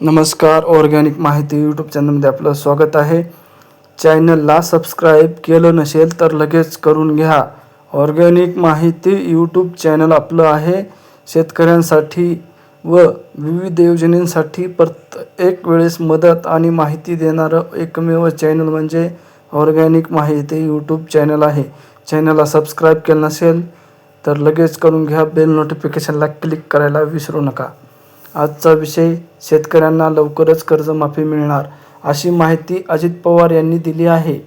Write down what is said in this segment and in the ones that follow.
नमस्कार ऑर्गॅनिक माहिती यूट्यूब चॅनलमध्ये आपलं स्वागत आहे. चॅनलला सबस्क्राईब केलं नसेल तर लगेच करून घ्या. ऑर्गॅनिक माहिती यूट्यूब चॅनल आपलं आहे. शेतकऱ्यांसाठी व विविध योजनेसाठी प्रत्येक वेळेस मदत आणि माहिती देणारं एकमेव चॅनल म्हणजे ऑर्गॅनिक माहिती यूट्यूब चॅनल आहे. चॅनलला सबस्क्राईब केलं नसेल तर लगेच करून घ्या. बेल नोटिफिकेशनला क्लिक करायला विसरू नका. आजचा विषय शेतकऱ्यांना लवकरच कर्जमाफी मिळणार अशी माहिती अजित पवार यांनी दिली आहे.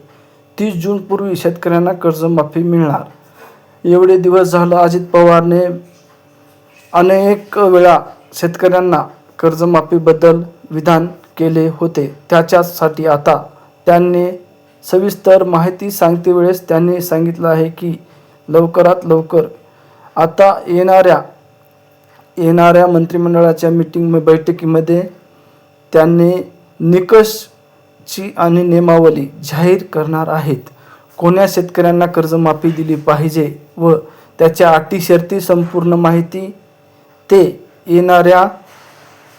तीस जूनपूर्वी शेतकऱ्यांना कर्जमाफी मिळणार. एवढे दिवस झालं अजित पवारने अनेक वेळा शेतकऱ्यांना कर्जमाफीबद्दल विधान केले होते. त्याच्यासाठी आता त्यांनी सविस्तर माहिती सांगते वेळेस त्यांनी सांगितलं आहे की लवकरात लवकर आता येणाऱ्या येणाऱ्या मंत्रिमंडळाच्या मीटिंग बैठकीमध्ये त्यांनी निकषची आणि नियमावली जाहीर करणार आहेत. कोण्या शेतकऱ्यांना कर्जमाफी दिली पाहिजे व त्याच्या अटी शर्ती संपूर्ण माहिती ते येणाऱ्या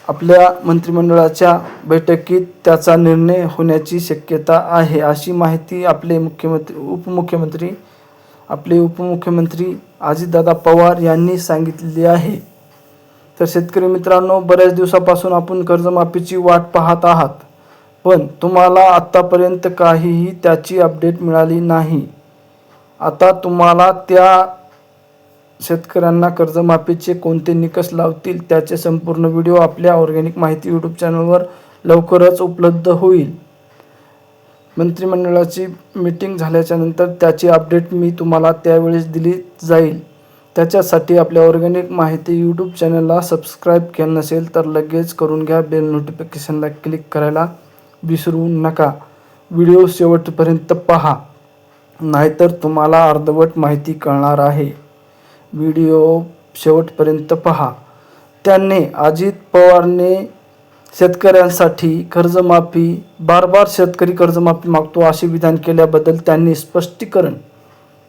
आपल्या मंत्रिमंडळाच्या बैठकीत त्याचा निर्णय होण्याची शक्यता आहे अशी माहिती आपले मुख्यमंत्री उपमुख्यमंत्री आपले उपमुख्यमंत्री अजितदादा पवार यांनी सांगितलेली आहे. तर शेतकरी मित्रांनो बऱ्याच दिवसापासून आपण कर्जमाफीची वाट पाहत आहात पण तुम्हाला आत्तापर्यंत काहीही त्याची अपडेट मिळाली नाही. आता तुम्हाला त्या शेतकऱ्यांना कर्जमाफीचे कोणते निकष लावतील त्याचे संपूर्ण व्हिडिओ आपल्या ऑर्गॅनिक माहिती यूट्यूब चॅनलवर लवकरच उपलब्ध होईल. मंत्रिमंडळाची मीटिंग झाल्याच्यानंतर त्याची अपडेट मी तुम्हाला त्यावेळेस दिली जाईल. त्याच्यासाठी आपल्या ऑर्गॅनिक माहिती यूट्यूब चॅनलला सबस्क्राईब केलं नसेल तर लगेच करून घ्या. बेल नोटिफिकेशनला क्लिक करायला विसरू नका. व्हिडिओ शेवटपर्यंत पहा. नाहीतर तुम्हाला अर्धवट माहिती कळणार आहे. व्हिडिओ शेवटपर्यंत पहा. त्यांनी अजित पवारने शेतकऱ्यांसाठी कर्जमाफी बार बार शेतकरी कर्जमाफी मागतो असे विधान केल्याबद्दल त्यांनी स्पष्टीकरण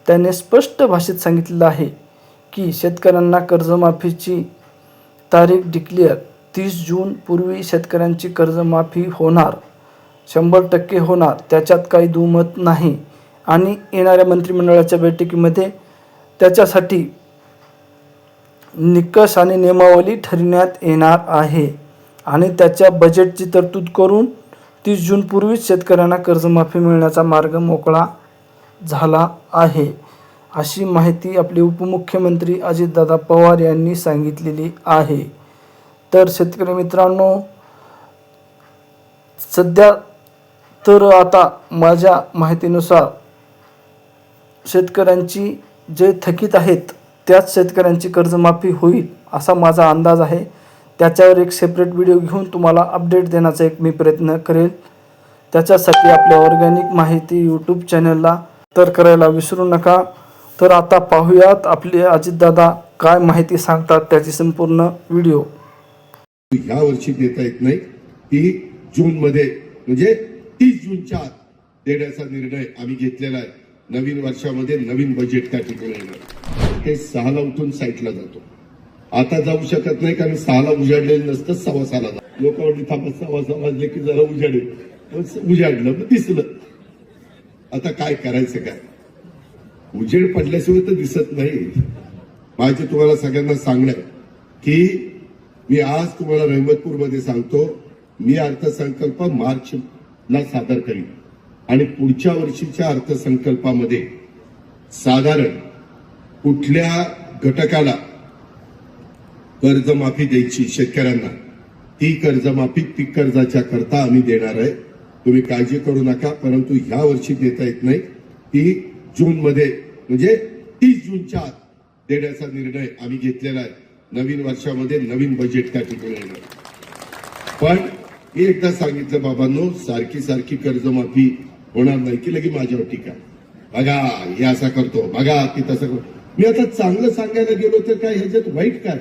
त्यांनी स्पष्ट भाषेत सांगितलेलं आहे. की शेतकऱ्यांना कर्जमाफीची तारीख डिक्लेअर तीस जून पूर्वी शेतकऱ्यांची कर्जमाफी होणार. शंभर टक्के होणार. त्याच्यात काही दुमत नाही. आणि येणाऱ्या मंत्रिमंडळाच्या बैठकीमध्ये त्याच्यासाठी निकष आणि नियमावली ठरविण्यात येणार आहे. आणि त्याच्या बजेटची तरतूद करून तीस जूनपूर्वीच शेतकऱ्यांना कर्जमाफी मिळण्याचा मार्ग मोकळा झाला आहे. अशी माहिती आपले उपमुख्यमंत्री अजितदादा पवार यांनी सांगितलेली आहे. तर शेतकरी मित्रांनो सध्या तर आता माझ्या माहितीनुसार शेतकऱ्यांची जे थकीत आहेत त्याच शेतकऱ्यांची कर्जमाफी होईल असा माझा अंदाज आहे. त्याच्यावर एक सेपरेट व्हिडिओ घेऊन तुम्हाला अपडेट देण्याचा एक मी प्रयत्न करेल. त्याच्यासाठी आपल्या ऑर्गॅनिक माहिती यूट्यूब चॅनलला तर करायला विसरू नका. तर आता पाहूयात आपले अजितदादा काय माहिती सांगतात त्याची संपूर्ण व्हिडिओ. ह्या वर्षी देता येत नाही. ती जून मध्ये म्हणजे तीस जूनच्या आत देण्याचा निर्णय आम्ही घेतलेला आहे. नवीन वर्षामध्ये नवीन बजेट त्या ठिकाणी येणार. ते सहाला उठून साईटला जातो. आता जाऊ शकत नाही कारण सहाला उजाडलेलं नसतं सव्वा सहाला जातो. लोक वाटली थांबा सव्वा सहा वाजले की जरा उजाडेल. उजाडलं मग दिसलं. आता काय करायचं काय? उजेड पडल्याशिवाय तर दिसत नाही. माझे तुम्हाला सगळ्यांना सांगणं की मी आज तुम्हाला रहमतपूरमध्ये सांगतो मी अर्थसंकल्प मार्चला सादर करीन. आणि पुढच्या वर्षीच्या अर्थसंकल्पामध्ये साधारण कुठल्या घटकाला कर्जमाफी द्यायची शेतकऱ्यांना ती कर्जमाफी पीक कर्जाच्या करता आम्ही देणार आहे. तुम्ही काळजी करू नका परंतु ह्या वर्षी देता येत नाही. ती जूनमध्ये म्हणजे तीस जूनच्या आत देण्याचा निर्णय आम्ही घेतलेला आहे. नवीन वर्षामध्ये नवीन बजेट त्या ठिकाणी येणार. पण मी एकदा सांगितलं बाबांनो सारखी सारखी कर्जमाफी होणार नाही. की लगे माझ्यावर टीका. बघा हे असा करतो बघा ती तसं करतो. मी आता चांगलं सांगायला गेलो तर काय ह्याच्यात वाईट काय?